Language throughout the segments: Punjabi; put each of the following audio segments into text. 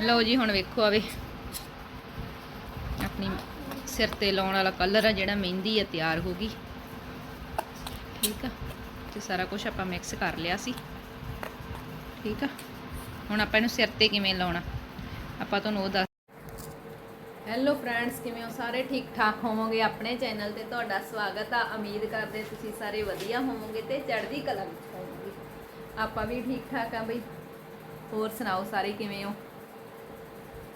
ਲਓ ਜੀ, ਹੁਣ ਵੇਖੋ ਆਵੇ ਆਪਣੀ ਸਿਰ ਤੇ ਲਾਉਣ ਵਾਲਾ ਕਲਰ ਆ ਜਿਹੜਾ ਮਹਿੰਦੀ ਆ, ਤਿਆਰ ਹੋ ਗਈ। ਠੀਕ ਆ? ਤੇ ਸਾਰਾ ਕੁਝ ਆਪਾਂ ਮਿਕਸ ਕਰ ਲਿਆ ਸੀ। ਠੀਕ ਆ? ਹੁਣ ਆਪਾਂ ਇਹਨੂੰ ਸਿਰ ਤੇ ਕਿਵੇਂ ਲਾਉਣਾ? ਆਪਾਂ ਤੁਹਾਨੂੰ ਉਹ ਦੱਸ ਹੈਲੋ ਫਰੈਂਡਸ ਕਿਵੇਂ ਹੋ? ਸਾਰੇ ਠੀਕ ਠਾਕ ਹੋਵੋਗੇ? ਆਪਣੇ ਚੈਨਲ ਤੇ ਤੁਹਾਡਾ ਸਵਾਗਤ ਆ। ਉਮੀਦ ਕਰਦੇ ਤੁਸੀਂ ਸਾਰੇ ਵਧੀਆ ਹੋਵੋਗੇ ਤੇ ਚੜ੍ਹਦੀ ਕਲਾ ਵਿੱਚ ਹੋਵੋਗੇ। ਆਪਾਂ ਵੀ ਠੀਕ ਠਾਕ ਆ ਬਈ। ਹੋਰ ਸੁਣਾਓ ਸਾਰੇ ਕਿਵੇਂ ਹੋ?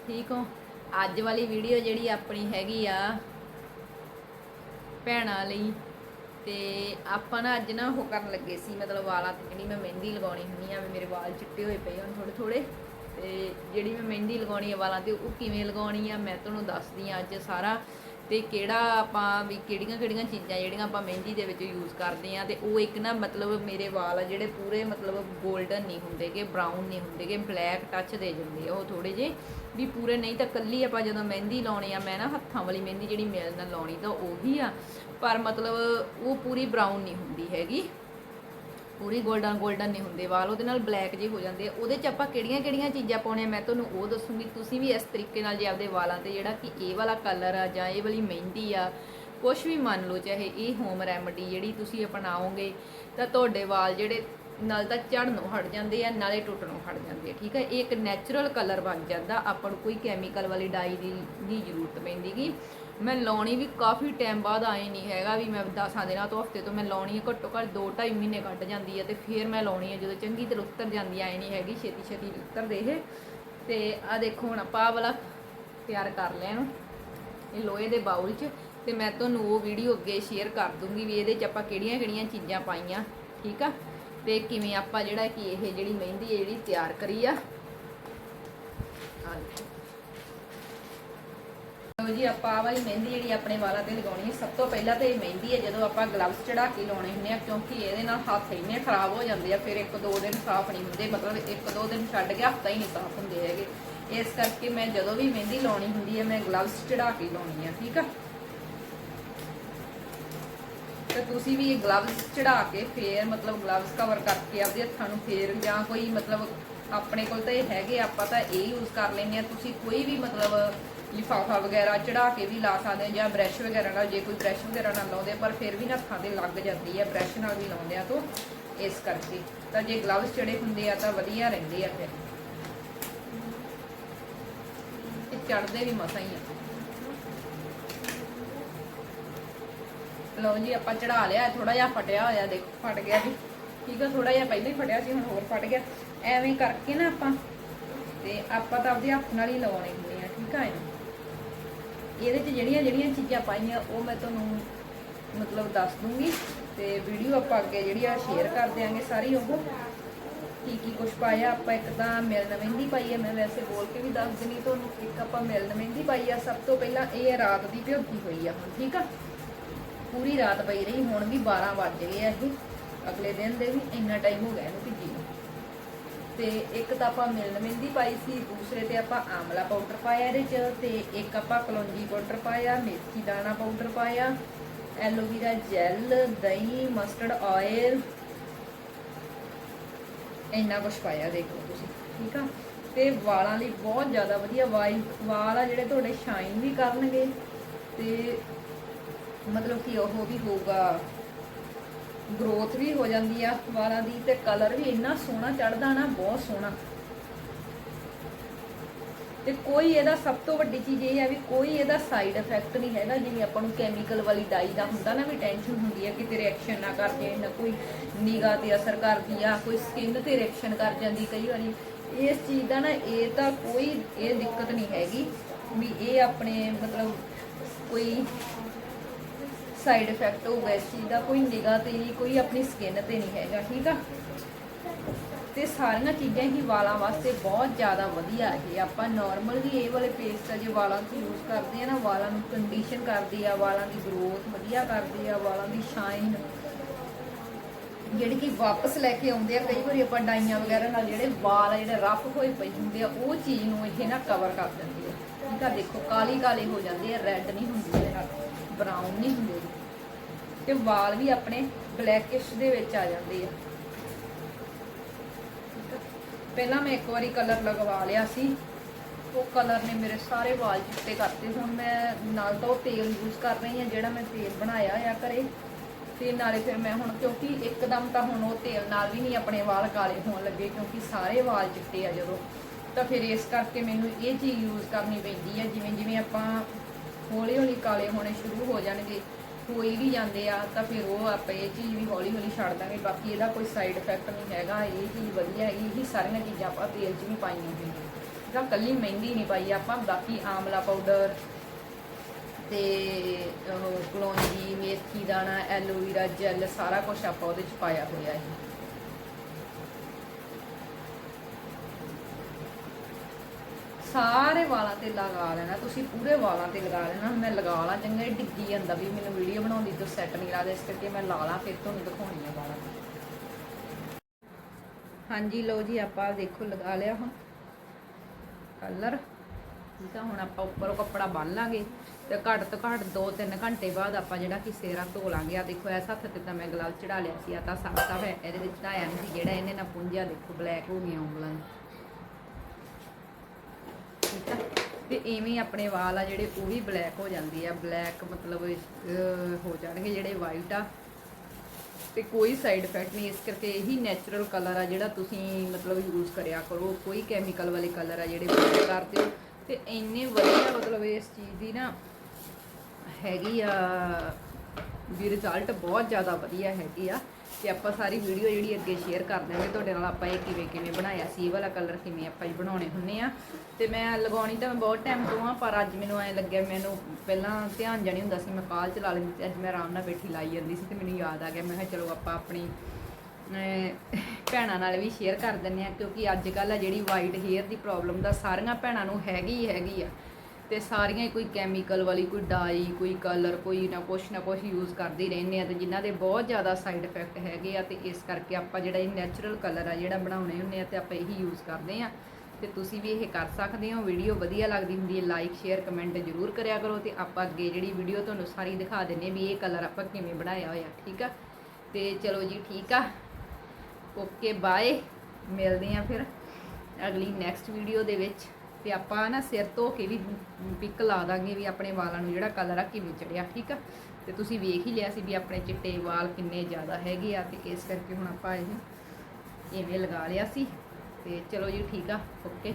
ਠੀਕ ਹੋ? ਅੱਜ ਵਾਲੀ ਵੀਡੀਓ ਜਿਹੜੀ ਆਪਣੀ ਹੈਗੀ ਆ ਭੈਣਾਂ ਲਈ। ਤੇ ਆਪਾਂ ਨਾ ਅੱਜ ਨਾ ਉਹ ਕਰਨ ਲੱਗੇ ਸੀ, ਮਤਲਬ ਵਾਲਾਂ ਤੇ ਜਿਹੜੀ ਮੈਂ ਮਹਿੰਦੀ ਲਗਾਉਣੀ ਹੁੰਦੀ ਆ ਮੇਰੇ ਵਾਲ ਚਿੱਟੇ ਹੋਏ ਪਏ ਹਨ ਥੋੜੇ ਥੋੜੇ ਤੇ ਜਿਹੜੀ ਮੈਂ ਮਹਿੰਦੀ ਲਗਾਉਣੀ ਆ ਵਾਲਾਂ ਤੇ, ਉਹ ਕਿਵੇਂ ਲਗਾਉਣੀ ਆ, ਮੈਂ ਤੁਹਾਨੂੰ ਦੱਸਦੀ ਆ ਅੱਜ ਸਾਰਾ। ਤੇ ਕਿਹੜਾ ਆਪਾਂ ਵੀ ਕਿਹੜੀਆਂ ਕਿਹੜੀਆਂ ਚੀਜ਼ਾਂ ਜਿਹੜੀਆਂ ਆਪਾਂ ਮਹਿੰਦੀ ਦੇ ਵਿੱਚ ਯੂਜ਼ ਕਰਦੇ ਆ ਤੇ ਉਹ ਇੱਕ ਨਾ ਮਤਲਬ ਮੇਰੇ ਵਾਲ ਆ ਜਿਹੜੇ ਪੂਰੇ ਮਤਲਬ 골ਡਨ ਨਹੀਂ ਹੁੰਦੇਗੇ ਬਰਾਊਨ ਨਹੀਂ ਹੁੰਦੇਗੇ ਬਲੈਕ ਟੱਚ ਦੇ ਜਾਂਦੇ ਆ ਉਹ ਥੋੜੇ ਜੇ ਵੀ ਪੂਰੇ ਨਹੀਂ ਤਾਂ ਕੱਲੀ ਆਪਾਂ ਜਦੋਂ ਮਹਿੰਦੀ ਲਾਉਣੇ ਆ, ਮੈਂ ਨਾ ਹੱਥਾਂ ਵਾਲੀ ਮਹਿੰਦੀ ਜਿਹੜੀ ਮੇਲ ਨਾਲ ਲਾਉਣੀ ਤਾਂ ਉਹੀ ਆ, ਪਰ ਮਤਲਬ ਉਹ ਪੂਰੀ ਬਰਾਊਨ ਨਹੀਂ ਹੁੰਦੀ ਹੈਗੀ। ਪੂਰੀ 골ਡਨ 골ਡਨ ਨਹੀਂ ਹੁੰਦੇ, ਵਾਲ ਉਹਦੇ ਨਾਲ ਬਲੈਕ ਜੇ ਹੋ ਜਾਂਦੇ ਆ। ਉਹਦੇ ਚ ਆਪਾਂ ਕਿਹੜੀਆਂ ਕਿਹੜੀਆਂ ਚੀਜ਼ਾਂ ਪਾਉਣੀਆਂ ਮੈਂ ਤੁਹਾਨੂੰ ਉਹ ਦੱਸੂਗੀ। ਤੁਸੀਂ ਵੀ ਇਸ ਤਰੀਕੇ ਨਾਲ ਜੇ ਆਪਦੇ ਵਾਲਾਂ ਤੇ ਜਿਹੜਾ ਕਿ ਇਹ ਵਾਲਾ ਕਲਰ ਆ ਜਾਂ ਇਹ ਵਾਲੀ ਮਹਿੰਦੀ ਆ ਕੁਝ ਵੀ ਮੰਨ ਲਓ, ਚਾਹੇ ਇਹ ਹੋਮ ਰੈਮਡੀ ਜਿਹੜੀ ਤੁਸੀਂ ਅਪਣਾਓਗੇ, ਤਾਂ ਤੁਹਾਡੇ ਵਾਲ ਜਿਹੜੇ ਨਾਲ ਤਾਂ ਝੜਨੋਂ ਹਟ ਜਾਂਦੇ ਆ, ਨਾਲੇ ਟੁੱਟਣੋਂ ਹਟ ਜਾਂਦੇ ਆ, ਠੀਕ ਹੈ ਇਹ ਇੱਕ ਨੈਚੁਰਲ ਕਲਰ ਬਣ ਜਾਂਦਾ, ਆਪਾਂ ਨੂੰ ਕੋਈ ਕੈਮੀਕਲ ਵਾਲੀ ਡਾਈ ਦੀ ਨਹੀਂ ਜ਼ਰੂਰਤ ਪੈਂਦੀਗੀ ਮੈਂ ਲਾਉਣੀ ਵੀ ਕਾਫੀ ਟਾਈਮ ਬਾਅਦ ਆਏ ਨਹੀਂ ਹੈਗਾ ਵੀ ਮੈਂ 10 ਦਿਨਾਂ ਤੋਂ ਹਫ਼ਤੇ ਤੋਂ ਮੈਂ ਲਾਉਣੀ ਹੈ ਘੱਟੋ ਘੱਟ 2.5 ਮਹੀਨੇ ਕੱਢ ਜਾਂਦੀ ਹੈ ਤੇ ਫਿਰ ਮੈਂ ਲਾਉਣੀ ਹੈ ਜਦੋਂ ਚੰਗੀ ਤਰ੍ਹਾਂ ਉਤਰ ਜਾਂਦੀ ਆਏ ਨਹੀਂ ਹੈਗੀ ਛੇਤੀ ਛੇਤੀ ਉਤਰਦੇ ਇਹ। ਤੇ ਆ ਦੇਖੋ ਹੁਣ ਆਪਾਂ ਆਹ ਵਾਲਾ ਤਿਆਰ ਕਰ ਲੈਣ ਇਹ ਲੋਹੇ ਦੇ ਬਾਉਲ 'ਚ। ਤੇ ਮੈਂ ਤੁਹਾਨੂੰ ਉਹ ਵੀਡੀਓ ਅੱਗੇ ਸ਼ੇਅਰ ਕਰ ਦੂੰਗੀ ਵੀ ਇਹਦੇ 'ਚ ਆਪਾਂ ਕਿਹੜੀਆਂ ਕਿਹੜੀਆਂ ਚੀਜ਼ਾਂ ਪਾਈਆਂ, ਠੀਕ ਆ? ਤੇ ਕਿਵੇਂ ਆਪਾਂ ਜਿਹੜਾ ਕਿ ਇਹ ਜਿਹੜੀ ਮਹਿੰਦੀ ਹੈ ਜਿਹੜੀ ਤਿਆਰ ਕਰੀ ਆ। ਆ ਦੇਖੋ। ਲਓ ਜੀ, ਆਪਾਂ ਆਹ ਵਾਲੀ ਮਹਿੰਦੀ ਜਿਹੜੀ ਆਪਣੇ ਵਾਲਾਂ ਤੇ ਲਗਾਉਣੀ ਹੈ, ਸਭ ਤੋਂ ਪਹਿਲਾਂ ਤੇ ਇਹ ਮਹਿੰਦੀ ਹੈ, ਜਦੋਂ ਆਪਾਂ ਗਲਵਸ ਚੜਾ ਕੇ ਲਾਉਣੇ ਹੁੰਦੇ ਆ ਕਿਉਂਕਿ ਇਹਦੇ ਨਾਲ ਹੱਥ ਇੰਨੇ ਖਰਾਬ ਹੋ ਜਾਂਦੇ ਆ, ਫਿਰ ਇੱਕ ਦੋ ਦਿਨ ਸਾਫ਼ ਨਹੀਂ ਹੁੰਦੇ, ਮਤਲਬ ਇੱਕ ਦੋ ਦਿਨ ਛੱਡ ਕੇ ਹਫਤਾ ਹੀ ਨਹੀਂ ਸਾਫ਼ ਹੁੰਦੇ ਹੈਗੇ। ਇਸ ਕਰਕੇ ਮੈਂ ਜਦੋਂ ਵੀ ਮਹਿੰਦੀ ਲਾਉਣੀ ਹੁੰਦੀ ਹੈ, ਮੈਂ ਗਲਵਸ ਚੜਾ ਕੇ ਲਾਉਣੀ ਆ, ਠੀਕ ਆ? ਤੇ ਤੁਸੀਂ ਵੀ ਇਹ ਗਲਵਸ ਚੜਾ ਕੇ ਫੇਰ ਮਤਲਬ ਗਲਵਸ ਕਵਰ ਕਰਕੇ ਆਪਦੇ ਹੱਥਾਂ ਨੂੰ ਫੇਰ ਜਾਂ ਕੋਈ ਮਤਲਬ ਆਪਣੇ ਕੋਲ ਤਾਂ ਇਹ ਹੈਗੇ, ਆਪਾਂ ਤਾਂ ਇਹ ਯੂਜ਼ ਕਰ ਲੈਂਦੇ ਆ ਤੁਸੀਂ ਕੋਈ ਵੀ ਮਤਲਬ ਲਿਫਾਫਾ ਵਗੈਰਾ ਚੜਾ ਕੇ ਵੀ ਲਾ ਸਕਦੇ ਹੋ ਜਾਂ ਬ੍ਰਸ਼ ਵਗੈਰਾ ਨਾਲ, ਜੇ ਕੋਈ ਬ੍ਰਸ਼ ਵਗੈਰਾ ਨਾਲ ਲਾਉਂਦੇ, ਪਰ ਫਿਰ ਵੀ ਹੱਥਾਂ ਤੇ ਲੱਗ ਜਾਂਦੀ ਹੈ ਬ੍ਰਸ਼ ਨਾਲ ਵੀ ਲਾਉਂਦੇ ਆ ਤਾਂ ਇਸ ਕਰਕੇ। ਤਾਂ ਜੇ ਗਲਵਸ ਚੜੇ ਹੁੰਦੇ ਆ ਤਾਂ ਵਧੀਆ ਰਹਿੰਦੇ ਆ ਫਿਰ। ਇਹ ਚੜਦੇ ਵੀ ਮਸਾਂ ਹੀ ਆ। ਲਓ ਜੀ, ਆਪਾਂ ਚੜਾ ਲਿਆ ਥੋੜਾ ਜਿਹਾ ਫਟਿਆ ਹੋਇਆ, ਦੇਖੋ, ਫਟ ਗਿਆ ਜੀ। ਠੀਕ ਆ ਥੋੜਾ ਜਿਹਾ ਪਹਿਲਾਂ ਹੀ ਫਟਿਆ ਸੀ, ਹੁਣ ਹੋਰ ਫਟ ਗਿਆ। ਐਵੇਂ ਕਰਕੇ ਨਾ ਆਪਾਂ, ਤੇ ਆਪਾਂ ਤਾਂ ਆਪਦੇ ਹੱਥ ਨਾਲ ਹੀ ਲਵਾਉਣੇ ਹੁੰਦੇ ਆ, ਠੀਕ ਆ ਇਹਨੂੰ ਇਹਦੇ 'ਚ ਜਿਹੜੀਆਂ ਜਿਹੜੀਆਂ ਚੀਜ਼ਾਂ ਪਾਈਆਂ, ਉਹ ਮੈਂ ਤੁਹਾਨੂੰ ਮਤਲਬ ਦੱਸ ਦੂੰਗੀ ਤੇ ਵੀਡੀਓ ਆਪਾਂ ਅੱਗੇ ਜਿਹੜੀ ਆ ਸ਼ੇਅਰ ਕਰ ਦਿਆਂਗੇ ਸਾਰੀ ਉਹ। ਕੀ ਕੀ ਕੁਝ ਪਾਇਆ, ਆਪਾਂ ਇੱਕ ਤਾਂ ਮਿਲਨ ਮਹਿੰਦੀ ਪਾਈ ਹੈ ਮੈਂ ਵੈਸੇ ਬੋਲ ਕੇ ਵੀ ਦੱਸ ਦਿੰਦੀ ਤੁਹਾਨੂੰ, ਇੱਕ ਆਪਾਂ ਮਿਲਨ ਮਹਿੰਦੀ ਪਾਈ ਆ, ਸਭ ਤੋਂ ਪਹਿਲਾਂ ਇਹ ਰਾਤ ਦੀ ਭਿਓਗੀ ਹੋਈ ਆ ਹੁਣ, ਠੀਕ ਆ? ਪੂਰੀ ਰਾਤ ਪਈ ਰਹੀ, ਹੁਣ ਵੀ 12 ਵੱਜ ਗਏ ਆ ਇਹ, ਅਗਲੇ ਦਿਨ ਦੇ ਵੀ ਇੰਨਾ ਟਾਈਮ ਹੋ ਗਿਆ ਇਹਨੂੰ ਭਿੱਜੀ ਤੇ ਇੱਕ ਤਾਂ ਆਪਾਂ ਮਿਲਣ ਮਹਿੰਦੀ ਪਾਈ ਸੀ, ਦੂਸਰੇ ਤੇ ਆਪਾਂ ਆਮਲਾ ਪਾਊਡਰ ਪਾਇਆ ਇਹਦੇ ਚ ਤੇ ਇੱਕ ਆਪਾਂ ਕਲੌਂਜੀ ਪਾਊਡਰ ਪਾਇਆ, ਮੇਥੀ ਦਾਣਾ ਪਾਊਡਰ ਪਾਇਆ ਐਲੋਵੀਰਾ ਜੈਲ ਦਹੀਂ ਮਸਟਰਡ ਆਇਲ ਇੰਨਾ ਕੁਝ ਪਾਇਆ ਦੇਖੋ ਤੁਸੀਂ, ਠੀਕ ਆ? ਤੇ ਵਾਲਾਂ ਲਈ ਬਹੁਤ ਜ਼ਿਆਦਾ ਵਧੀਆ ਵਾਲ ਆ ਜਿਹੜੇ ਤੁਹਾਡੇ ਸ਼ਾਈਨ ਵੀ ਕਰਨਗੇ ਤੇ ਮਤਲਬ ਕਿ ਉਹ ਵੀ ਹੋਊਗਾ ਗਰੋਥ ਵੀ ਹੋ ਜਾਂਦੀ ਆ ਵਾਲਾਂ ਦੀ ਤੇ ਕਲਰ ਵੀ ਇੰਨਾ ਸੋਹਣਾ ਚੜਦਾ ਨਾ, ਬਹੁਤ ਸੋਹਣਾ। ਤੇ ਕੋਈ ਇਹਦਾ ਸਭ ਤੋਂ ਵੱਡੀ ਚੀਜ਼ ਇਹ ਹੈ ਵੀ ਕੋਈ ਇਹਦਾ ਸਾਈਡ ਇਫੈਕਟ ਨਹੀਂ ਹੈਗਾ, ਜਿਵੇਂ ਆਪਾਂ ਨੂੰ ਕੈਮੀਕਲ ਵਾਲੀ ਡਾਈ ਦਾ ਹੁੰਦਾ ਨਾ ਵੀ ਟੈਨਸ਼ਨ ਹੁੰਦੀ ਹੈ ਕਿਤੇ ਰਿਐਕਸ਼ਨ ਨਾ ਕਰ ਜੇ ਨਾ ਕੋਈ ਨਿਗਾਹ ਤੇ ਅਸਰ ਕਰਦੀ ਆ, ਕੋਈ ਸਕਿਨ ਤੇ ਰਿਐਕਸ਼ਨ ਕਰ ਜਾਂਦੀ ਕਈ ਵਾਰੀ। ਇਸ ਚੀਜ਼ ਦਾ ਨਾ ਇਹ ਤਾਂ ਕੋਈ ਇਹ ਦਿੱਕਤ ਨਹੀਂ ਹੈਗੀ ਵੀ ਇਹ ਆਪਣੇ ਮਤਲਬ ਕੋਈ ਸਾਈਡ ਇਫੈਕਟ ਹੋਊਗਾ ਇਸ ਚੀਜ਼ ਦਾ, ਕੋਈ ਨਿਗਾਹ ਤੇ ਨਹੀਂ, ਕੋਈ ਆਪਣੀ ਸਕਿਨ ਤੇ ਨਹੀਂ ਹੈਗਾ, ਠੀਕ ਆ? ਤੇ ਸਾਰੀਆਂ ਚੀਜ਼ਾਂ ਹੀ ਵਾਲਾਂ ਵਾਸਤੇ ਬਹੁਤ ਜ਼ਿਆਦਾ ਵਧੀਆ ਇਹ ਆਪਾਂ ਨਾਰਮਲ ਵੀ ਇਹ ਵਾਲੇ ਪੇਸਟ ਆ, ਜੇ ਵਾਲਾਂ 'ਚ ਯੂਜ਼ ਕਰਦੇ ਆ ਨਾ, ਵਾਲਾਂ ਨੂੰ ਕੰਡੀਸ਼ਨ ਕਰਦੀ ਆ, ਵਾਲਾਂ ਦੀ ਗਰੋਥ ਵਧੀਆ ਕਰਦੀ ਆ, ਵਾਲਾਂ ਦੀ ਸ਼ਾਈਨ ਜਿਹੜੀ ਕਿ ਵਾਪਸ ਲੈ ਕੇ ਆਉਂਦੇ ਆ, ਕਈ ਵਾਰੀ ਆਪਾਂ ਡਾਈਆਂ ਵਗੈਰਾ ਨਾਲ ਜਿਹੜੇ ਵਾਲ ਆ, ਜਿਹੜੇ ਰਫ ਹੋਏ ਪਏ ਹੁੰਦੇ ਆ, ਉਹ ਚੀਜ਼ ਨੂੰ ਇਹ ਨਾ ਕਵਰ ਕਰ ਦਿੰਦੀ ਆ। ਠੀਕ ਆ, ਦੇਖੋ ਕਾਲੀ ਕਾਲੇ ਹੋ ਜਾਂਦੇ ਆ ਰੈੱਡ ਨਹੀਂ ਹੁੰਦੀ। ਇਹਦੇ ਬਰਾਊਨ ਨਹੀਂ ਹੁੰਦੇ ਤੇ ਵਾਲ ਵੀ ਆਪਣੇ ਬਲੈਕਿਸ਼ ਦੇ ਵਿੱਚ ਆ ਜਾਂਦੇ ਆ। ਪਹਿਲਾਂ ਮੈਂ ਇੱਕ ਵਾਰੀ ਕਲਰ ਲਗਵਾ ਲਿਆ ਸੀ। ਉਹ ਕਲਰ ਨੇ ਮੇਰੇ ਸਾਰੇ ਵਾਲ ਚਿੱਟੇ ਕਰਤੇ। ਹੁਣ ਮੈਂ ਨਾਲ ਤਾਂ ਉਹ ਤੇਲ ਯੂਜ਼ ਕਰ ਰਹੀ ਹਾਂ, ਜਿਹੜਾ ਮੈਂ ਤੇਲ ਬਣਾਇਆ ਹੋਇਆ ਘਰੇ। ਤੇ ਨਾਲੇ ਫਿਰ ਮੈਂ ਹੁਣ ਕਿਉਂਕਿ ਇੱਕਦਮ ਤਾਂ ਹੁਣ ਉਹ ਤੇਲ ਨਾਲ ਵੀ ਨਹੀਂ ਆਪਣੇ ਵਾਲ ਕਾਲੇ ਹੋਣ ਲੱਗੇ, ਕਿਉਂਕਿ ਸਾਰੇ ਵਾਲ ਚਿੱਟੇ ਆ ਜਦੋਂ। ਤਾਂ ਫਿਰ ਇਸ ਕਰਕੇ ਮੈਨੂੰ ਇਹ ਚੀਜ਼ ਯੂਜ਼ ਕਰਨੀ ਪੈਂਦੀ ਹੈ ਜਿਵੇਂ ਜਿਵੇਂ ਆਪਾਂ ਹੌਲੀ ਹੌਲੀ ਕਾਲੇ ਹੋਣੇ ਸ਼ੁਰੂ ਹੋ ਜਾਣਗੇ ਹੋਈ ਵੀ ਜਾਂਦੇ ਆ ਤਾਂ ਫਿਰ ਉਹ ਆਪਾਂ ਇਹ ਚੀਜ਼ ਵੀ ਹੌਲੀ ਹੌਲੀ ਛੱਡ ਦਾਂਗੇ, ਬਾਕੀ ਇਹਦਾ ਕੋਈ ਸਾਈਡ ਇਫੈਕਟ ਨਹੀਂ ਹੈਗਾ, ਇਹ ਚੀਜ਼ ਵਧੀਆ ਹੈਗੀ, ਇਹ ਸਾਰੀਆਂ ਚੀਜ਼ਾਂ ਆਪਾਂ ਤੇਲ 'ਚ ਵੀ ਪਾਈਆਂ ਹੋਈਆਂ। ਤਾਂ ਕੱਲੀ ਮਹਿੰਦੀ ਨਹੀਂ ਪਾਈ ਆਪਾਂ, ਬਾਕੀ ਆਮਲਾ ਪਾਊਡਰ ਤੇ ਉਹ ਕਲੌਂਜੀ, ਮੇਥੀ ਦਾਣਾ, ਐਲੋਵੀਰਾ, ਜੈਲ, ਸਾਰਾ ਕੁਝ ਆਪਾਂ ਉਹਦੇ 'ਚ ਪਾਇਆ ਹੋਇਆ ਹੈ। ਸਾਰੇ ਵਾਲਾਂ ਤੇ ਲਗਾ ਲੈਣਾ, ਤੁਸੀਂ ਪੂਰੇ ਵਾਲਾਂ ਤੇ ਲਗਾ ਲੈਣਾ, ਮੈਂ ਲਗਾ ਲਾਂ, ਚੰਗਾ ਡਿੱਗੀ ਜਾਂਦਾ ਵੀ ਮੈਨੂੰ ਵੀਡੀਓ ਬਣਾਉਂਦੀ ਤੋਂ ਸੈੱਟ ਨਹੀਂ ਲੱਗਦਾ, ਇਸ ਕਰਕੇ ਮੈਂ ਲਾ ਲਾਂ, ਫਿਰ ਤੁਹਾਨੂੰ ਦਿਖਾਉਣੀ ਆ ਵਾਲਾਂ। ਹਾਂਜੀ, ਲਓ ਜੀ, ਆਪਾਂ ਦੇਖੋ, ਲਗਾ ਲਿਆ ਹੁਣ। ਕਲਰ ਠੀਕ ਹੁਣ ਆਪਾਂ ਉੱਪਰੋਂ ਕੱਪੜਾ ਬੰਨ ਲਾਂਗੇ ਤੇ ਘੱਟ ਤੋਂ ਘੱਟ 2-3 ਘੰਟੇ ਬਾਅਦ ਆਪਾਂ ਜਿਹੜਾ ਕਿ ਸੇਰਾ ਧੋ ਲਾਂਗੇ। ਆ ਦੇਖੋ, ਇਸ ਹੱਥ ਤੇ ਤਾਂ ਮੈਂ ਗਲਵ ਚੜਾ ਲਿਆ ਸੀ, ਆ ਤਾਂ ਸਾਫ਼ ਸਾਫ਼ ਹੈ, ਇਹਦੇ ਵਿੱਚ ਤਾਂ ਆਇਆ ਨਹੀਂ ਸੀ ਜਿਹੜਾ ਇਹਨੇ ਨਾ ਪੁੰਝਿਆ, ਦੇਖੋ ਬਲੈਕ ਹੋ ਗਈਆਂ ਉਂਗਲਾਂ ਠੀਕ ਆ ਤੇ ਐਵੇਂ ਆਪਣੇ ਵਾਲ ਆ ਜਿਹੜੇ ਉਹ ਵੀ ਬਲੈਕ ਹੋ ਜਾਂਦੇ ਆ। ਬਲੈਕ ਮਤਲਬ ਹੋ ਜਾਣਗੇ ਜਿਹੜੇ ਵਾਈਟ ਆ। ਤੇ ਕੋਈ ਸਾਈਡ ਇਫੈਕਟ ਨਹੀਂ, ਇਸ ਕਰਕੇ ਇਹੀ ਨੈਚੁਰਲ ਕਲਰ ਆ ਜਿਹੜਾ ਤੁਸੀਂ ਮਤਲਬ ਯੂਜ਼ ਕਰਿਆ ਕਰੋ। ਕੋਈ ਕੈਮੀਕਲ ਵਾਲੇ ਕਲਰ ਆ ਜਿਹੜੇ ਯੂਜ਼ ਕਰਦੇ ਹੋ। ਤੇ ਇੰਨੇ ਵਧੀਆ ਮਤਲਬ ਇਸ ਚੀਜ਼ ਦੀ ਨਾ ਹੈਗੀ ਆ ਵੀ ਰਿਜ਼ਲਟ ਬਹੁਤ ਜ਼ਿਆਦਾ ਵਧੀਆ ਹੈਗੀ ਆ ਤੇ ਆਪਾਂ ਸਾਰੀ ਵੀਡੀਓ ਜਿਹੜੀ ਅੱਗੇ ਸ਼ੇਅਰ ਕਰ ਦਾਂਗੇ ਤੁਹਾਡੇ ਨਾਲ ਆਪਾਂ ਇਹ ਕਿਵੇਂ ਕਿਵੇਂ ਬਣਾਇਆ ਸੀ, ਇਹ ਵਾਲਾ ਕਲਰ ਕਿਵੇਂ ਆਪਾਂ ਹੀ ਬਣਾਉਣੇ ਹੁੰਨੇ ਆ। ਤੇ ਮੈਂ ਲਗਾਉਣੀ ਤਾਂ ਮੈਂ ਬਹੁਤ ਟਾਈਮ ਤੋਂ ਆ, ਪਰ ਅੱਜ ਮੈਨੂੰ ਐ ਲੱਗਿਆ ਮੈਨੂੰ ਪਹਿਲਾਂ ਧਿਆਨ ਜਾਣੀ ਹੁੰਦਾ ਸੀ, ਮੈਂ ਕਾਲ ਚਲਾ ਲੈਂਦੀ ਸੀ, ਅੱਜ ਮੈਂ ਆਰਾਮ ਨਾਲ ਬੈਠੀ ਲਾਈ ਜਾਂਦੀ ਸੀ ਤੇ ਮੈਨੂੰ ਯਾਦ ਆ ਗਿਆ, ਮੈਂ ਕਿਹਾ ਚਲੋ ਆਪਾਂ ਆਪਣੀ ਭੈਣਾਂ ਨਾਲ ਵੀ ਸ਼ੇਅਰ ਕਰ ਦਿੰਨੇ ਆ, ਕਿਉਂਕਿ ਅੱਜ ਕੱਲ ਆ ਜਿਹੜੀ ਵਾਈਟ ਹੇਅਰ ਦੀ ਪ੍ਰੋਬਲਮ ਦਾ ਸਾਰੀਆਂ ਭੈਣਾਂ ਨੂੰ ਹੈਗੀ ਹੈਗੀ ਆ। ਤੇ ਸਾਰੀਆਂ ਹੀ ਕੋਈ ਕੈਮੀਕਲ ਵਾਲੀ, ਕੋਈ ਡਾਈ ਕੋਈ ਕਲਰ ਕੋਈ ਨਾ ਕੁਛ ਨਾ ਕੁਛ ਯੂਜ਼ ਕਰਦੇ ਰਹਿੰਦੇ ਆ ਤੇ ਜਿਨ੍ਹਾਂ ਦੇ ਬਹੁਤ ਜ਼ਿਆਦਾ ਸਾਈਡ ਇਫੈਕਟ ਹੈਗੇ ਆ ਤੇ ਇਸ ਕਰਕੇ ਆਪਾਂ ਜਿਹੜਾ ਇਹ ਨੈਚੁਰਲ ਕਲਰ ਆ ਜਿਹੜਾ ਬਣਾਉਣੇ ਹੁੰਦੇ ਆ ਤੇ ਆਪਾਂ ਇਹੀ ਯੂਜ਼ ਕਰਦੇ ਆ। ਤੇ ਤੁਸੀਂ ਵੀ ਇਹ ਕਰ ਸਕਦੇ ਹੋ ਵੀਡੀਓ ਵਧੀਆ ਲੱਗਦੀ ਹੁੰਦੀ ਹੈ ਲਾਈਕ ਸ਼ੇਅਰ ਕਮੈਂਟ ਜ਼ਰੂਰ ਕਰਿਆ ਕਰੋ ਤੇ ਆਪਾਂ ਅੱਗੇ ਜਿਹੜੀ ਵੀਡੀਓ ਤੁਹਾਨੂੰ ਸਾਰੀ ਦਿਖਾ ਦਿੰਨੇ ਵੀ ਇਹ ਕਲਰ ਆਪਾਂ ਕਿਵੇਂ ਬਣਾਇਆ ਹੋਇਆ, ਠੀਕ ਆ? ਤੇ ਚਲੋ ਜੀ ਠੀਕ ਆ। ਓਕੇ ਬਾਏ ਮਿਲਦੇ ਆ ਫਿਰ ਅਗਲੀ ਨੈਕਸਟ ਵੀਡੀਓ ਦੇ ਵਿੱਚ। ਤੇ ਆਪਾਂ ਨਾ ਸਿਰ ਧੋ ਕੇ ਵੀ ਪਿੱਕ ਲਾ ਦਾਂਗੇ ਵੀ ਆਪਣੇ ਵਾਲਾਂ ਨੂੰ ਜਿਹੜਾ ਕਲਰ ਆ ਕਿਵੇਂ ਚੜਿਆ, ਠੀਕ ਆ? ਤੇ ਤੁਸੀਂ ਵੇਖ ਹੀ ਲਿਆ ਸੀ ਵੀ ਆਪਣੇ ਚਿੱਟੇ ਵਾਲ ਕਿੰਨੇ ਜ਼ਿਆਦਾ ਹੈਗੇ ਆ ਤੇ ਇਸ ਕਰਕੇ ਹੁਣ ਆਪਾਂ ਇਹ ਇਵੇਂ ਲਗਾ ਲਿਆ ਸੀ। ਤੇ ਚਲੋ ਜੀ ਠੀਕ ਆ ਓਕੇ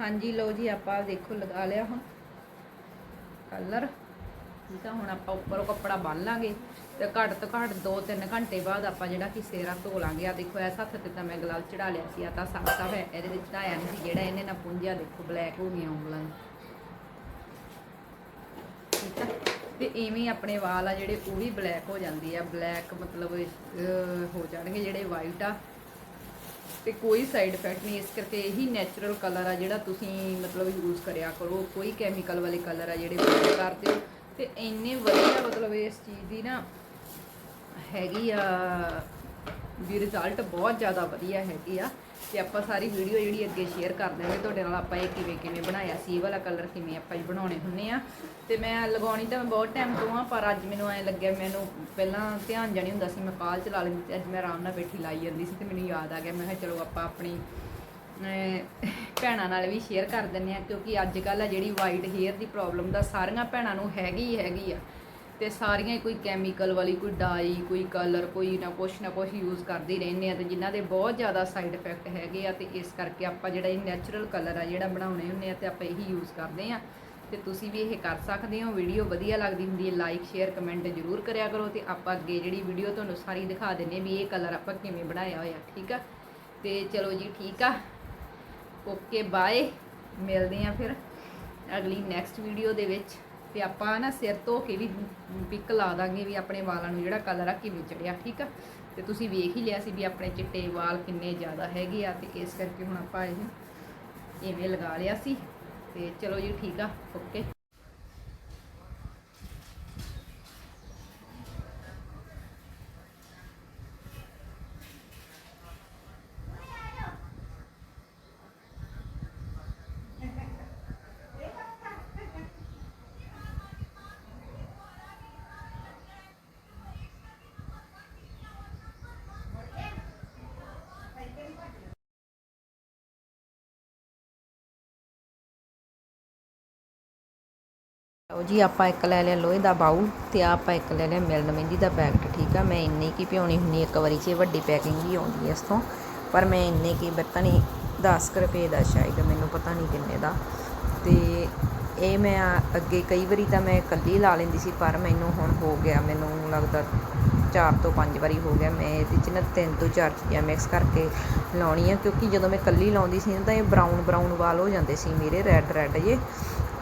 ਹਾਂਜੀ, ਲਓ ਜੀ, ਆਪਾਂ ਦੇਖੋ ਲਗਾ ਲਿਆ ਹੁਣ ਕਲਰ ਠੀਕ ਆ, ਹੁਣ ਆਪਾਂ ਉੱਪਰੋਂ ਕੱਪੜਾ ਬੰਨ ਲਾਂਗੇ। ਤੇ ਘੱਟ ਤੋਂ ਘੱਟ 2-3 ਘੰਟੇ ਬਾਅਦ ਆਪਾਂ ਜਿਹੜਾ ਕਿ ਸੇਰਾ ਧੋ ਲਾਂਗੇ। ਆ ਦੇਖੋ ਇਸ ਹੱਥ ਤੇ ਤਾਂ ਮੈਂ ਗਲਵ ਚੜਾ ਲਿਆ ਸੀ ਆ ਤਾਂ ਸਾਫ਼ ਸਾਫ਼ ਹੈ। ਇਹਦੇ ਵਿੱਚ ਤਾਂ ਆਇਆ ਨਹੀਂ ਸੀ ਜਿਹੜਾ ਇਹਨੇ ਨਾ ਪੁੰਝਿਆ, ਦੇਖੋ ਬਲੈਕ ਹੋ ਗਈਆਂ ਉਂਗਲਾਂ ਠੀਕ ਆ? ਤੇ ਐਵੇਂ ਆਪਣੇ ਵਾਲ ਆ ਜਿਹੜੇ, ਉਹ ਵੀ ਬਲੈਕ ਹੋ ਜਾਂਦੇ ਆ। ਬਲੈਕ ਮਤਲਬ ਹੋ ਜਾਣਗੇ ਜਿਹੜੇ ਵਾਈਟ ਆ। ਤੇ ਕੋਈ ਸਾਈਡ ਇਫੈਕਟ ਨਹੀਂ, ਇਸ ਕਰਕੇ ਇਹੀ ਨੈਚੁਰਲ ਕਲਰ ਆ ਜਿਹੜਾ ਤੁਸੀਂ ਮਤਲਬ ਯੂਜ਼ ਕਰਿਆ ਕਰੋ। ਕੋਈ ਕੈਮੀਕਲ ਵਾਲੇ ਕਲਰ ਆ ਜਿਹੜੇ ਯੂਜ਼ ਕਰਦੇ ਹੋ। ਤੇ ਇੰਨੇ ਵਧੀਆ ਮਤਲਬ ਇਸ ਚੀਜ਼ ਦੀ ਨਾ ਹੈਗੀ ਆ ਵੀ ਰਿਜ਼ਲਟ ਬਹੁਤ ਜ਼ਿਆਦਾ ਵਧੀਆ ਹੈਗੀ ਆ ਤੇ ਆਪਾਂ ਸਾਰੀ ਵੀਡੀਓ ਜਿਹੜੀ ਅੱਗੇ ਸ਼ੇਅਰ ਕਰ ਦਾਂਗੇ ਤੁਹਾਡੇ ਨਾਲ ਆਪਾਂ ਇਹ ਕਿਵੇਂ ਕਿਵੇਂ ਬਣਾਇਆ ਸੀ, ਇਹ ਵਾਲਾ ਕਲਰ ਕਿਵੇਂ ਆਪਾਂ ਹੀ ਬਣਾਉਣੇ ਹੁੰਨੇ ਆ। ਤੇ ਮੈਂ ਲਗਾਉਣੀ ਤਾਂ ਬਹੁਤ ਟਾਈਮ ਤੋਂ ਆ, ਪਰ ਅੱਜ ਮੈਨੂੰ ਐ ਲੱਗਿਆ ਮੈਨੂੰ ਪਹਿਲਾਂ ਧਿਆਨ ਜਾਣੀ ਹੁੰਦਾ ਸੀ, ਮੈਂ ਕਾਲ ਚਲਾ ਲੈਂਦੀ ਸੀ, ਅੱਜ ਮੈਂ ਆਰਾਮ ਨਾਲ ਬੈਠੀ ਲਾਈ ਜਾਂਦੀ ਸੀ ਤੇ ਮੈਨੂੰ ਯਾਦ ਆ ਗਿਆ, ਮੈਂ ਕਿਹਾ ਚਲੋ ਆਪਾਂ ਆਪਣੀ ਭੈਣਾਂ ਨਾਲ ਵੀ ਸ਼ੇਅਰ ਕਰ ਦਿੰਨੇ ਆ, ਕਿਉਂਕਿ ਅੱਜ ਕੱਲ ਆ ਜਿਹੜੀ ਵਾਈਟ ਹੇਅਰ ਦੀ ਪ੍ਰੋਬਲਮ ਦਾ ਸਾਰੀਆਂ ਭੈਣਾਂ ਨੂੰ ਹੈਗੀ ਹੈਗੀ ਆ। ਤੇ ਸਾਰੀਆਂ ਹੀ ਕੋਈ ਕੈਮੀਕਲ ਵਾਲੀ, ਕੋਈ ਡਾਈ ਕੋਈ ਕਲਰ ਕੋਈ ਨਾ ਕੁਛ ਨਾ ਕੁਛ ਯੂਜ਼ ਕਰਦੇ ਹੀ ਰਹਿੰਦੇ ਆ ਤੇ ਜਿਨ੍ਹਾਂ ਦੇ ਬਹੁਤ ਜ਼ਿਆਦਾ ਸਾਈਡ ਇਫੈਕਟ ਹੈਗੇ ਆ ਤੇ ਇਸ ਕਰਕੇ ਆਪਾਂ ਜਿਹੜਾ ਇਹ ਨੈਚੁਰਲ ਕਲਰ ਆ ਜਿਹੜਾ ਬਣਾਉਣੇ ਹੁੰਦੇ ਆ ਤੇ ਆਪਾਂ ਇਹੀ ਯੂਜ਼ ਕਰਦੇ ਆ। ਤੇ ਤੁਸੀਂ ਵੀ ਇਹ ਕਰ ਸਕਦੇ ਹੋ ਵੀਡੀਓ ਵਧੀਆ ਲੱਗਦੀ ਹੁੰਦੀ ਹੈ ਲਾਈਕ ਸ਼ੇਅਰ ਕਮੈਂਟ ਜ਼ਰੂਰ ਕਰਿਆ ਕਰੋ ਤੇ ਆਪਾਂ ਅੱਗੇ ਜਿਹੜੀ ਵੀਡੀਓ ਤੁਹਾਨੂੰ ਸਾਰੀ ਦਿਖਾ ਦਿੰਨੇ ਵੀ ਇਹ ਕਲਰ ਆਪਾਂ ਕਿਵੇਂ ਬਣਾਇਆ ਹੋਇਆ, ਠੀਕ ਆ? ਤੇ ਚਲੋ ਜੀ ਠੀਕ ਆ। ਓਕੇ ਬਾਏ ਮਿਲਦੇ ਆ ਫਿਰ ਅਗਲੀ ਨੈਕਸਟ ਵੀਡੀਓ ਦੇ ਵਿੱਚ। ਤੇ ਆਪਾਂ ਨਾ ਸਿਰ ਧੋ ਕੇ ਵੀ ਪਿੱਕ ਲਾ ਦਾਂਗੇ ਵੀ ਆਪਣੇ ਵਾਲਾਂ ਨੂੰ ਜਿਹੜਾ ਕਲਰ ਆ ਕਿਵੇਂ ਚੜਿਆ, ਠੀਕ ਆ? ਤੇ ਤੁਸੀਂ ਵੇਖ ਹੀ ਲਿਆ ਸੀ ਵੀ ਆਪਣੇ ਚਿੱਟੇ ਵਾਲ ਕਿੰਨੇ ਜ਼ਿਆਦਾ ਹੈਗੇ ਆ ਤੇ ਇਸ ਕਰਕੇ ਹੁਣ ਆਪਾਂ ਇਹ ਇਵੇਂ ਲਗਾ ਲਿਆ ਸੀ। ਤੇ ਚਲੋ ਜੀ ਠੀਕ ਆ ਓਕੇ ਲਓ ਜੀ, ਆਪਾਂ ਇੱਕ ਲੈ ਲਿਆ ਲੋਹੇ ਦਾ ਬਾਊਲ ਤੇ ਆਪਾਂ ਇੱਕ ਲੈ ਲਿਆ ਮਿਲਣ ਮਹਿੰਦੀ ਦਾ ਪੈਕਟ, ਠੀਕ ਆ? ਮੈਂ ਇੰਨੀ ਕੀ ਭਿਉਣੀ ਹੁੰਦੀ ਇੱਕ ਵਾਰੀ 'ਚ ਇਹ ਵੱਡੀ ਪੈਕਿੰਗ ਹੀ ਆਉਂਦੀ ਹੈ ਇਸ ਤੋਂ। ਪਰ ਮੈਂ ਇੰਨੇ ਕੀ ਪਤਾ ਨਹੀਂ 10 ਕੁ ਰੁਪਏ ਦਾ ਸ਼ਾਇਦ, ਮੈਨੂੰ ਪਤਾ ਨਹੀਂ ਕਿੰਨੇ ਦਾ। ਤੇ ਇਹ ਮੈਂ ਅੱਗੇ ਕਈ ਵਾਰੀ ਤਾਂ ਮੈਂ ਇਕੱਲੀ ਲਾ ਲੈਂਦੀ ਸੀ, ਪਰ ਮੈਨੂੰ ਹੁਣ ਹੋ ਗਿਆ, ਮੈਨੂੰ ਲੱਗਦਾ ਚਾਰ ਤੋਂ ਪੰਜ ਵਾਰੀ ਹੋ ਗਿਆ। ਮੈਂ ਇਹਦੇ 'ਚ ਨਾ ਤਿੰਨ ਤੋਂ ਚਾਰ ਚੀਜ਼ਾਂ ਮਿਕਸ ਕਰਕੇ ਲਾਉਣੀ ਆ ਕਿਉਂਕਿ ਜਦੋਂ ਮੈਂ ਇਕੱਲੀ ਲਾਉਂਦੀ ਸੀ ਨਾ, ਤਾਂ ਇਹ ਬਰਾਊਨ ਬਰਾਊਨ ਵਾਲ ਹੋ ਜਾਂਦੇ ਸੀ ਮੇਰੇ ਰੈੱਡ ਰੈੱਡ ਜੇ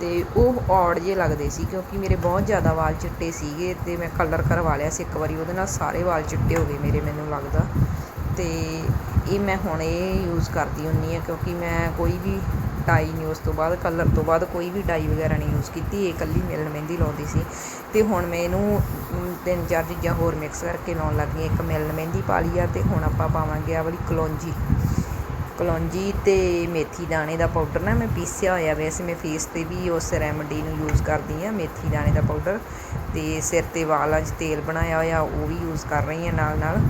ਅਤੇ ਉਹ ਔੜ ਜਿਹੇ ਲੱਗਦੇ ਸੀ ਕਿਉਂਕਿ ਮੇਰੇ ਬਹੁਤ ਜ਼ਿਆਦਾ ਵਾਲ ਚਿੱਟੇ ਸੀਗੇ ਅਤੇ ਮੈਂ ਕਲਰ ਕਰਵਾ ਲਿਆ ਸੀ ਇੱਕ ਵਾਰੀ, ਉਹਦੇ ਨਾਲ ਸਾਰੇ ਵਾਲ ਚਿੱਟੇ ਹੋ ਗਏ ਮੇਰੇ, ਮੈਨੂੰ ਲੱਗਦਾ। ਅਤੇ ਇਹ ਮੈਂ ਹੁਣ ਇਹ ਯੂਜ਼ ਕਰਦੀ ਹੁੰਨੀ ਆ ਕਿਉਂਕਿ ਮੈਂ ਕੋਈ ਵੀ ਡਾਈ ਨਹੀਂ ਉਸ ਤੋਂ ਬਾਅਦ ਕਲਰ ਤੋਂ ਬਾਅਦ ਕੋਈ ਵੀ ਡਾਈ ਵਗੈਰਾ ਨਹੀਂ ਯੂਜ਼ ਕੀਤੀ, ਇਹ ਇਕੱਲੀ ਮਿਲਣ ਮਹਿੰਦੀ ਲਾਉਂਦੀ ਸੀ। ਤੇ ਹੁਣ ਮੈਂ ਇਹਨੂੰ ਤਿੰਨ ਚਾਰ ਚੀਜ਼ਾਂ ਹੋਰ ਮਿਕਸ ਕਰਕੇ ਲਾਉਣ ਲੱਗ ਗਈ ਇੱਕ ਮਿਲਣ ਮਹਿੰਦੀ ਪਾ ਲਈ ਆ ਤੇ ਹੁਣ ਆਪਾਂ ਪਾਵਾਂਗੇ ਆ ਵਾਲੀ ਕਲੌਂਜੀ ਕਲੌਂਜੀ ਅਤੇ ਮੇਥੀ ਦਾਣੇ ਦਾ ਪਾਊਡਰ ਨਾ ਮੈਂ ਪੀਸਿਆ ਹੋਇਆ, ਵੈਸੇ ਮੈਂ ਫੇਸ ਤੇ ਵੀ ਉਸ ਰੈਮਡੀ ਨੂੰ ਯੂਜ਼ ਕਰਦੀ ਆ ਮੇਥੀ ਦਾਣੇ ਦਾ ਪਾਊਡਰ ਅਤੇ ਸਿਰ ਤੇ ਵਾਲਾਂ 'ਚ ਤੇਲ ਬਣਾਇਆ ਹੋਇਆ, ਉਹ ਵੀ ਯੂਜ਼ ਕਰ ਰਹੀ ਆ ਨਾਲ ਨਾਲ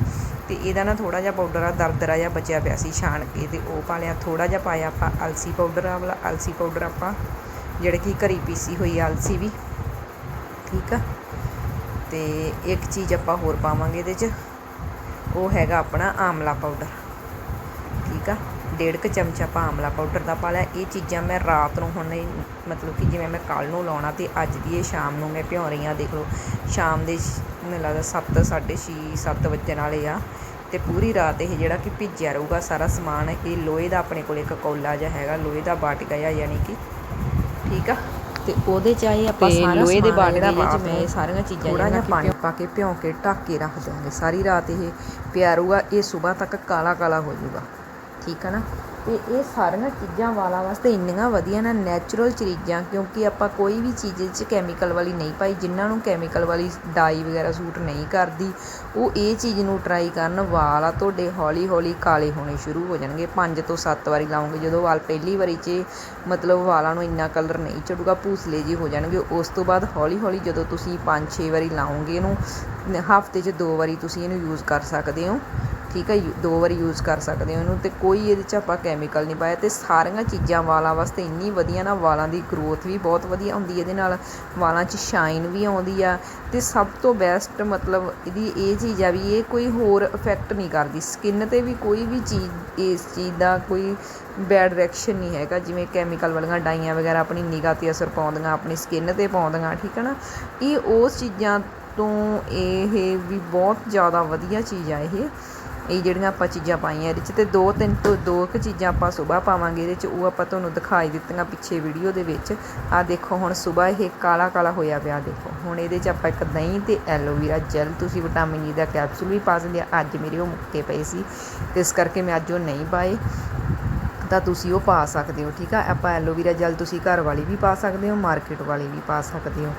ਤੇ ਇਹਦਾ ਨਾ ਥੋੜਾ ਜਿਹਾ ਪਾਊਡਰ ਆ ਦਰਦਰਾ ਜਿਹਾ ਬਚਿਆ ਪਿਆ ਸੀ ਛਾਣ ਕੇ ਤੇ ਉਹ ਪਾ ਲਿਆ ਥੋੜਾ ਜਿਹਾ ਪਾਇਆ ਆਪਾਂ ਅਲਸੀ ਪਾਊਡਰ ਆ ਵਾਲਾ, ਅਲਸੀ ਪਾਊਡਰ ਆਪਾਂ ਜਿਹੜੇ ਕਿ ਘਰੀ ਪੀਸੀ ਹੋਈ ਆ ਅਲਸੀ ਵੀ, ਠੀਕ ਆ? ਤੇ ਇੱਕ ਚੀਜ਼ ਆਪਾਂ ਹੋਰ ਪਾਵਾਂਗੇ ਇਹਦੇ 'ਚ, ਉਹ ਹੈਗਾ ਆਪਣਾ ਆਮਲਾ ਪਾਊਡਰ, ਠੀਕ ਆ? ਡੇਢ ਕੁ ਚਮਚਾ ਆਪਾਂ ਆਮਲਾ ਪਾਊਡਰ ਦਾ ਪਾ ਲਿਆ। ਇਹ ਚੀਜ਼ਾਂ ਮੈਂ ਰਾਤ ਨੂੰ ਹੁਣ ਇਹ ਮਤਲਬ ਕਿ ਜਿਵੇਂ ਮੈਂ ਕੱਲ ਨੂੰ ਲਾਉਣਾ ਤੇ ਅੱਜ ਦੀ ਇਹ ਸ਼ਾਮ ਨੂੰ ਮੈਂ ਭਿਉਂ ਰਹੀ ਆ ਦੇਖ ਲਓ। ਸ਼ਾਮ ਦੇ ਮੈਨੂੰ ਲੱਗਦਾ 7 6:30 7 ਵਜੇ ਵਾਲੇ ਆ। ਤੇ ਪੂਰੀ ਰਾਤ ਇਹ ਜਿਹੜਾ ਕਿ ਭਿੱਜਿਆ ਰਹੂਗਾ ਸਾਰਾ ਸਮਾਨ ਇਹ ਲੋਹੇ ਦਾ ਆਪਣੇ ਕੋਲ ਇੱਕ ਕੌਲਾ ਜਿਹਾ ਹੈਗਾ ਲੋਹੇ ਦਾ ਬਾਟਕਾ ਜਿਹਾ ਯਾਨੀ ਕਿ। ਠੀਕ ਆ? ਤੇ ਉਹਦੇ ਚ ਆਏ ਆਪਾਂ ਸਾਰਾ ਲੋਹੇ ਦੇ ਬਾਟਕੇ ਜਿਹੜਾ ਵਿੱਚ ਮੈਂ ਨੂੰ ਸਾਰੀਆਂ ਚੀਜ਼ਾਂ ਥੋੜ੍ਹਾ ਜਿਹੜੀਆਂ ਜਿਹਾ ਪਾਣੀ ਪਾ ਕੇ ਭਿਉਂ ਕੇ ਢੱਕ ਕੇ ਰੱਖ ਦਿਆਂਗੇ। ਸਾਰੀ ਰਾਤ ਇਹ ਪਿਆ ਰਹੂਗਾ ਇਹ ਸਵੇਰ ਤੱਕ ਕਾਲਾ ਕਾਲਾ ਹੋ ਜਾਊਗਾ। ਠੀਕ ਹੈ ਨਾ? ਤੇ ਇਹ ਸਾਰੀਆਂ ਚੀਜ਼ਾਂ ਵਾਲਾਂ ਵਾਸਤੇ ਇੰਨੀਆਂ ਵਧੀਆ ਨਾ ਨੈਚੁਰਲ ਚੀਜ਼ਾਂ, ਕਿਉਂਕਿ ਆਪਾਂ ਕੋਈ ਵੀ ਚੀਜ਼ 'ਚ ਕੈਮੀਕਲ ਵਾਲੀ ਨਹੀਂ ਪਾਈ, ਜਿਨ੍ਹਾਂ ਨੂੰ ਕੈਮੀਕਲ ਵਾਲੀ ਡਾਈ ਵਗੈਰਾ ਸੂਟ ਨਹੀਂ ਕਰਦੀ, ਉਹ ਇਹ ਚੀਜ਼ ਨੂੰ ਟਰਾਈ ਕਰਨ ਵਾਲ ਆ ਤੁਹਾਡੇ ਹੌਲੀ ਹੌਲੀ ਕਾਲੇ ਹੋਣੇ ਸ਼ੁਰੂ ਹੋ ਜਾਣਗੇ। 5 ਤੋਂ 7 ਵਾਰੀ ਲਾਉਂਗੇ, ਜਦੋਂ ਵਾਲ ਪਹਿਲੀ ਵਾਰੀ 'ਚ ਮਤਲਬ ਵਾਲਾਂ ਨੂੰ ਇੰਨਾ ਕਲਰ ਨਹੀਂ ਚੜੂਗਾ, ਭੂਸਲੇ ਜਿਹੇ ਹੋ ਜਾਣਗੇ। ਉਸ ਤੋਂ ਬਾਅਦ ਹੌਲੀ ਹੌਲੀ ਜਦੋਂ ਤੁਸੀਂ 5-6 ਵਾਰੀ ਲਾਉਂਗੇ ਇਹਨੂੰ, ਹਫ਼ਤੇ 'ਚ ਦੋ ਵਾਰੀ ਤੁਸੀਂ ਇਹਨੂੰ ਯੂਜ਼ ਕਰ ਸਕਦੇ ਹੋ। ਠੀਕ ਹੈ, ਯੂ- ਦੋ ਵਾਰੀ ਯੂਜ਼ ਕਰ ਸਕਦੇ ਹੋ ਇਹਨੂੰ ਤੇ ਕੋਈ ਇਹਦੇ 'ਚ ਆਪਾਂ ਕੈਮੀਕਲ ਨਹੀਂ ਪਾਇਆ ਤੇ ਸਾਰੀਆਂ ਚੀਜ਼ਾਂ ਵਾਲਾਂ ਵਾਸਤੇ ਇੰਨੀ ਵਧੀਆ ਨਾ ਵਾਲਾਂ ਦੀ ਗਰੋਥ ਵੀ ਬਹੁਤ ਵਧੀਆ ਹੁੰਦੀ ਇਹਦੇ ਨਾਲ ਵਾਲਾਂ 'ਚ ਸ਼ਾਈਨ ਵੀ ਆਉਂਦੀ ਆ ਤੇ ਸਭ ਤੋਂ ਬੈਸਟ ਮਤਲਬ ਇਹਦੀ ਇਹ ਚੀਜ਼ ਆ ਵੀ ਇਹ ਕੋਈ ਹੋਰ ਇਫੈਕਟ ਨਹੀਂ ਕਰਦੀ ਸਕਿਨ ਤੇ ਵੀ ਕੋਈ ਵੀ ਚੀਜ਼, ਇਸ ਚੀਜ਼ ਦਾ ਕੋਈ ਬੈਡ ਰਿਐਕਸ਼ਨ ਨਹੀਂ ਹੈਗਾ, ਜਿਵੇਂ ਕੈਮੀਕਲ ਵਾਲੀਆਂ ਡਾਈਆਂ ਵਗੈਰਾ ਆਪਣੀ ਨਿਗਾਹ ਤੇ ਅਸਰ ਪਾਉਂਦੀਆਂ, ਆਪਣੀ ਸਕਿਨ ਤੇ ਪਾਉਂਦੀਆਂ, ਠੀਕ ਹੈ ਨਾ, ਇਹ ਉਸ ਚੀਜ਼ਾਂ ਤੋਂ ਇਹ ਵੀ ਬਹੁਤ ਜ਼ਿਆਦਾ ਵਧੀਆ ਚੀਜ਼ ਆ ਇਹ। ਇਹ ਜਿਹੜੀਆਂ ਆਪਾਂ ਚੀਜ਼ਾਂ ਪਾਈਆਂ ਇਹਦੇ 'ਚ ਤੇ ਦੋ ਤਿੰਨ ਤੋਂ ਦੋ ਕੁ ਚੀਜ਼ਾਂ ਆਪਾਂ ਸਵੇਰ ਪਾਵਾਂਗੇ ਇਹਦੇ 'ਚ, ਉਹ ਆਪਾਂ ਤੁਹਾਨੂੰ ਦਿਖਾਈ ਦਿੱਤੀਆਂ ਪਿੱਛੇ ਵੀਡੀਓ ਦੇ ਵਿੱਚ। ਆ ਦੇਖੋ ਹੁਣ ਸਵੇਰ ਇਹ ਕਾਲਾ ਕਾਲਾ ਹੋਇਆ ਪਿਆ, ਦੇਖੋ। ਹੁਣ ਇਹਦੇ 'ਚ ਆਪਾਂ ਇੱਕ ਦਹੀਂ ਤੇ ਐਲੋਵੀਰਾ ਜੈਲ ਤੁਸੀਂ ਵਿਟਾਮਿਨ ਈ e ਦਾ ਕੈਪਸੂਲ ਵੀ ਪਾ ਸਕਦੇ ਆ। ਅੱਜ ਮੇਰੇ ਉਹ ਮੁੱਕੇ ਪਏ ਸੀ, ਤੇ ਇਸ ਕਰਕੇ ਮੈਂ ਅੱਜ ਉਹ ਨਹੀਂ ਪਾਏ। ਤਾਂ ਤੁਸੀਂ ਉਹ ਪਾ ਸਕਦੇ ਹੋ, ਠੀਕ ਆ? ਆਪਾਂ ਐਲੋਵੀਰਾ ਜੈਲ ਤੁਸੀਂ ਘਰ ਵਾਲੀ ਵੀ ਪਾ ਸਕਦੇ ਹੋ ਮਾਰਕੀਟ ਵਾਲੀ ਵੀ ਪਾ ਸਕਦੇ ਹੋ।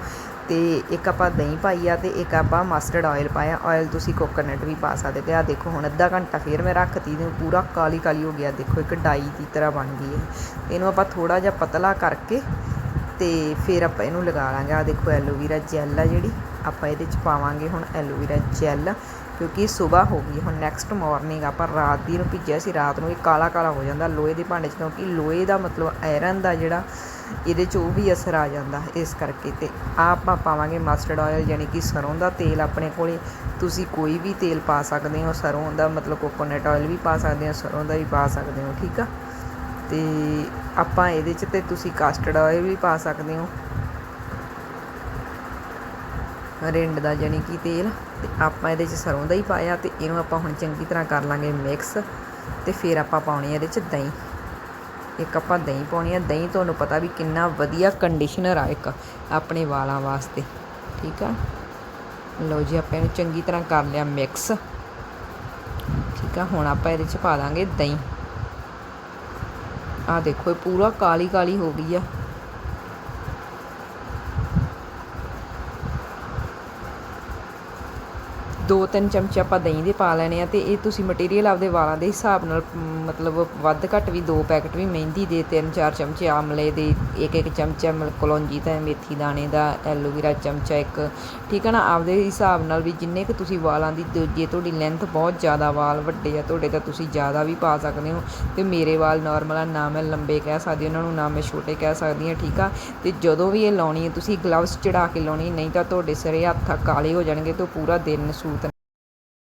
ਤੇ ਇੱਕ ਆਪਾਂ ਦਹੀਂ ਪਾਈ ਆ ਤੇ ਇੱਕ ਆਪਾਂ ਮਸਟਰਡ ਆਇਲ ਪਾਇਆ ਆਇਲ ਤੁਸੀਂ ਕੋਕੋਨਟ ਵੀ ਪਾ ਸਕਦੇ ਤੇ ਆ ਦੇਖੋ ਹੁਣ ਅੱਧਾ ਘੰਟਾ ਫੇਰ ਮੈਂ ਰੱਖਤੀ ਤੇ ਪੂਰਾ ਕਾਲੀ ਕਾਲੀ ਹੋ ਗਿਆ। ਦੇਖੋ ਇੱਕ ਡਾਈ ਦੀ ਤਰ੍ਹਾਂ ਬਣ ਗਈ ਹੈ ਇਹਨੂੰ ਆਪਾਂ ਥੋੜਾ ਜਿਹਾ ਪਤਲਾ ਕਰਕੇ ਤੇ ਫਿਰ ਆਪਾਂ ਇਹਨੂੰ ਲਗਾ ਲਾਂਗੇ। ਆ ਦੇਖੋ ਐਲੋਵੀਰਾ ਜੈਲ ਆ ਜਿਹੜੀ, ਆਪਾਂ ਇਹਦੇ ਚ ਪਾਵਾਂਗੇ ਹੁਣ ਐਲੋਵੀਰਾ ਜੈਲ ਕਿਉਂਕਿ ਸਵੇਰ ਹੋ ਗਈ। ਹੁਣ ਨੈਕਸਟ ਮਾਰਨਿੰਗ ਆਪਾਂ ਰਾਤ ਦੀ ਨੂੰ ਭਿੱਜਿਆ ਸੀ, ਰਾਤ ਨੂੰ ਇਹ ਕਾਲਾ ਕਾਲਾ ਹੋ ਜਾਂਦਾ। ਲੋਹੇ ਦੇ ਭਾਂਡੇ 'ਚ, ਕਿਉਂਕਿ ਲੋਹੇ ਦਾ ਮਤਲਬ ਆਇਰਨ ਦਾ ਜਿਹੜਾ ਇਹਦੇ 'ਚ ਉਹ ਵੀ ਅਸਰ ਆ ਜਾਂਦਾ ਇਸ ਕਰਕੇ ਤੇ ਆਹ ਆਪਾਂ ਪਾਵਾਂਗੇ ਮਸਟਰਡ ਆਇਲ ਯਾਨੀ ਕਿ ਸਰੋਂ ਦਾ ਤੇਲ ਆਪਣੇ ਕੋਲੇ। ਤੁਸੀਂ ਕੋਈ ਵੀ ਤੇਲ ਪਾ ਸਕਦੇ ਹੋ, ਸਰੋਂ ਦਾ ਮਤਲਬ ਕੋਕੋਨਟ ਆਇਲ ਵੀ ਪਾ ਸਕਦੇ ਹੋ, ਸਰੋਂ ਦਾ ਵੀ ਪਾ ਸਕਦੇ ਹੋ, ਠੀਕ ਆ? ਤੇ ਆਪਾਂ ਇਹਦੇ 'ਚ ਤੇ ਤੁਸੀਂ ਕਸਟਰਡ ਆਇਲ ਵੀ ਪਾ ਸਕਦੇ ਹੋ। ਰਿੰਡ ਦਾ ਜਾਨੀ ਕਿ ਤੇਲ ਤੇ ਆਪਾਂ ਇਹਦੇ 'ਚ ਸਰੋਂ ਦਾ ਹੀ ਪਾਇਆ ਤੇ ਇਹਨੂੰ ਆਪਾਂ ਹੁਣ ਚੰਗੀ ਤਰ੍ਹਾਂ ਕਰ ਲਾਂਗੇ ਮਿਕਸ ਤੇ ਫਿਰ ਆਪਾਂ ਪਾਉਣੀ ਇਹਦੇ 'ਚ ਦਹੀਂ। ਇੱਕ ਆਪਾਂ ਦਹੀਂ ਪਾਉਣੀ ਆ। ਦਹੀਂ ਤੁਹਾਨੂੰ ਪਤਾ ਵੀ ਕਿੰਨਾ ਵਧੀਆ ਕੰਡੀਸ਼ਨਰ ਆ ਇੱਕ ਆਪਣੇ ਵਾਲਾਂ ਵਾਸਤੇ। ਠੀਕ ਆ? ਲਓ ਜੀ, ਆਪਾਂ ਇਹਨੂੰ ਚੰਗੀ ਤਰ੍ਹਾਂ ਕਰ ਲਿਆ ਮਿਕਸ ਠੀਕ ਆ? ਹੁਣ ਆਪਾਂ ਇਹਦੇ 'ਚ ਪਾ ਦਾਂਗੇ ਦਹੀਂ। ਆ ਦੇਖੋ, ਇਹ ਪੂਰਾ ਕਾਲੀ ਕਾਲੀ ਹੋ ਗਈ ਆ। ਦੋ ਤਿੰਨ ਚਮਚੇ ਆਪਾਂ ਦਹੀਂ ਦੇ ਪਾ ਲੈਣੇ ਆ ਤੇ ਇਹ ਤੁਸੀਂ ਮਟੀਰੀਅਲ ਆਪਦੇ ਵਾਲਾਂ ਦੇ ਹਿਸਾਬ ਨਾਲ ਮਤਲਬ ਵੱਧ ਘੱਟ ਵੀ ਦੋ ਪੈਕਟ ਵੀ ਮਹਿੰਦੀ ਦੇ ਤਿੰਨ ਚਾਰ ਚਮਚੇ, ਆਮਲੇ ਦੇ ਇੱਕ ਇੱਕ ਚਮਚਾ ਮਲ ਕਲੌਂਜੀ ਦਾ, ਮੇਥੀ ਦਾਣੇ ਦਾ, ਐਲੋਵੇਰਾ ਚਮਚਾ ਇੱਕ, ਠੀਕ ਹੈ ਨਾ? ਆਪਦੇ ਹਿਸਾਬ ਨਾਲ ਵੀ ਜਿੰਨੇ ਕੁ ਤੁਸੀਂ ਵਾਲਾਂ ਦੀ ਦ- ਜੇ ਤੁਹਾਡੀ ਲੈਂਥ ਬਹੁਤ ਜ਼ਿਆਦਾ ਵਾਲ ਵੱਡੇ ਆ, ਤੁਹਾਡੇ ਤਾਂ ਤੁਸੀਂ ਜ਼ਿਆਦਾ ਵੀ ਪਾ ਸਕਦੇ ਹੋ ਤੇ ਮੇਰੇ ਵਾਲ ਨਾਰਮਲ ਆ, ਨਾ ਮੈਂ ਲੰਬੇ ਕਹਿ ਸਕਦੀ, ਉਹਨਾਂ ਨੂੰ ਨਾ ਮੈਂ ਛੋਟੇ ਕਹਿ ਸਕਦੀ ਹਾਂ, ਠੀਕ ਆ? ਤੇ ਜਦੋਂ ਵੀ ਇਹ ਲਾਉਣੀ ਹੈ, ਤੁਸੀਂ ਗਲਵਸ ਚੜਾ ਕੇ ਲਾਉਣੀ, ਨਹੀਂ ਤਾਂ ਤੁਹਾਡੇ ਸਿਰੇ ਹੱਥ ਕਾਲੇ ਹੋ ਜਾਣਗੇ ਤੇ ਉਹ ਪੂਰਾ ਦਿਨ ਸੂਟ